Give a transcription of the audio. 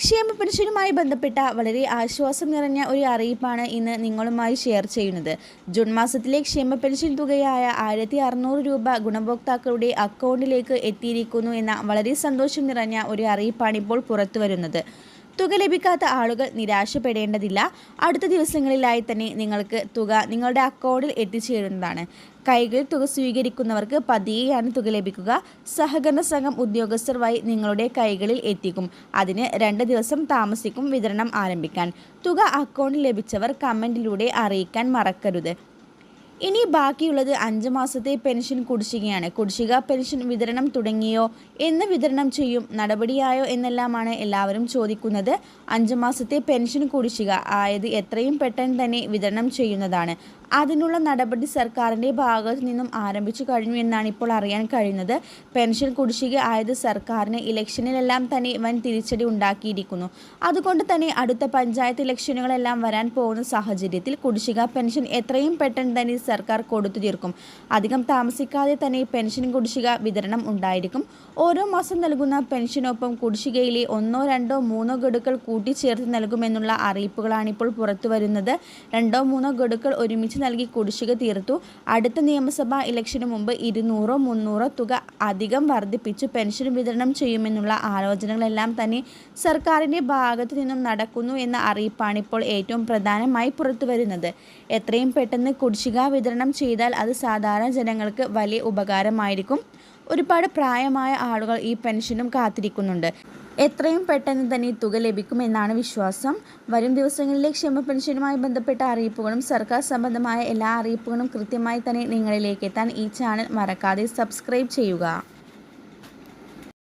ക്ഷേമ പെൻഷനുമായി ബന്ധപ്പെട്ട വളരെ ആശ്വാസം നിറഞ്ഞ ഒരു അറിയിപ്പാണ് ഇന്ന് നിങ്ങളുമായി ഷെയർ ചെയ്യുന്നത്. ജൂൺ മാസത്തിലെ ക്ഷേമ പെൻഷൻ തുകയായ ആയിരത്തി അറുന്നൂറ് രൂപ ഗുണഭോക്താക്കളുടെ അക്കൗണ്ടിലേക്ക് എത്തിയിരിക്കുന്നു എന്ന വളരെ സന്തോഷം നിറഞ്ഞ ഒരു അറിയിപ്പാണ് ഇപ്പോൾ പുറത്തു വരുന്നത് തുക ലഭിക്കാത്ത ആളുകൾ നിരാശപ്പെടേണ്ടതില്ല. അടുത്ത ദിവസങ്ങളിലായി തന്നെ നിങ്ങൾക്ക് തുക നിങ്ങളുടെ അക്കൗണ്ടിൽ എത്തിച്ചേരുന്നതാണ്. കൈകളിൽ തുക സ്വീകരിക്കുന്നവർക്ക് പതിയെയാണ് തുക ലഭിക്കുക. സഹകരണ സംഘം ഉദ്യോഗസ്ഥർ വഴി നിങ്ങളുടെ കൈകളിൽ എത്തിക്കും. അതിന് രണ്ട് ദിവസം താമസിക്കും വിതരണം ആരംഭിക്കാൻ. തുക അക്കൗണ്ടിൽ ലഭിച്ചവർ കമന്റിലൂടെ അറിയിക്കാൻ മറക്കരുത്. ഇനി ബാക്കിയുള്ളത് അഞ്ച് മാസത്തെ പെൻഷൻ കുടിശ്ശികയാണ്. കുടിശ്ശിക പെൻഷൻ വിതരണം തുടങ്ങിയോ എന്ന് വിതരണം ചെയ്യും. നടപടിയായോ എന്നെല്ലാമാണ് എല്ലാവരും ചോദിക്കുന്നത്. അഞ്ച് മാസത്തെ പെൻഷൻ കുടിശ്ശിക ആയത് എത്രയും പെട്ടെന്ന് തന്നെ വിതരണം ചെയ്യുന്നതാണ്. അതിനുള്ള നടപടി സർക്കാരിന്റെ ഭാഗത്തു നിന്നും ആരംഭിച്ചു കഴിഞ്ഞു എന്നാണ് ഇപ്പോൾ അറിയാൻ കഴിയുന്നത്. പെൻഷൻ കുടിശ്ശിക ആയത് സർക്കാരിന് ഇലക്ഷനിലെല്ലാം തന്നെ വൻ തിരിച്ചടി ഉണ്ടാക്കിയിരിക്കുന്നു. അതുകൊണ്ട് തന്നെ അടുത്ത പഞ്ചായത്ത് ഇലക്ഷനുകളെല്ലാം വരാൻ പോകുന്ന സാഹചര്യത്തിൽ കുടിശ്ശിക പെൻഷൻ എത്രയും പെട്ടെന്ന് തന്നെ സർക്കാർ കൊടുത്തു തീർക്കും. അധികം താമസിക്കാതെ തന്നെ പെൻഷൻ കുടിശ്ശിക വിതരണം ഉണ്ടായിരിക്കും. ഓരോ മാസം നൽകുന്ന പെൻഷനൊപ്പം കുടിശ്ശികയിലെ ഒന്നോ രണ്ടോ മൂന്നോ ഗഡുക്കൾ കൂട്ടിച്ചേർത്ത് നൽകുമെന്നുള്ള അറിയിപ്പുകളാണ് ഇപ്പോൾ പുറത്തു വരുന്നത് രണ്ടോ മൂന്നോ ഗഡുക്കൾ ഒരുമിച്ച് നൽകി കുടിശ്ശിക തീർത്തു. അടുത്ത നിയമസഭാ ഇലക്ഷന് മുമ്പ് ഇരുന്നൂറോ മുന്നൂറോ തുക അധികം വർദ്ധിപ്പിച്ച് പെൻഷൻ വിതരണം ചെയ്യുമെന്നുള്ള ആലോചനകളെല്ലാം തന്നെ സർക്കാരിന്റെ ഭാഗത്തു നിന്നും നടക്കുന്നു എന്ന അറിയിപ്പാണ് ഇപ്പോൾ ഏറ്റവും പ്രധാനമായി പുറത്തു വരുന്നത് എത്രയും പെട്ടെന്ന് കുടിശ്ശിക വിതരണം ചെയ്താൽ അത് സാധാരണ ജനങ്ങൾക്ക് വലിയ ഉപകാരമായിരിക്കും. ഒരുപാട് പ്രായമായ ആളുകൾ ഈ പെൻഷനും കാത്തിരിക്കുന്നുണ്ട്. എത്രയും പെട്ടെന്ന് തന്നെ തുക ലഭിക്കുമെന്നാണ് വിശ്വാസം. വരും ദിവസങ്ങളിലെ ക്ഷേമ പെൻഷനുമായി ബന്ധപ്പെട്ട അറിയിപ്പുകളും സർക്കാർ സംബന്ധമായ എല്ലാ അറിയിപ്പുകളും കൃത്യമായി തന്നെ നിങ്ങളിലേക്ക് എത്താൻ ഈ ചാനൽ മറക്കാതെ സബ്സ്ക്രൈബ് ചെയ്യുക.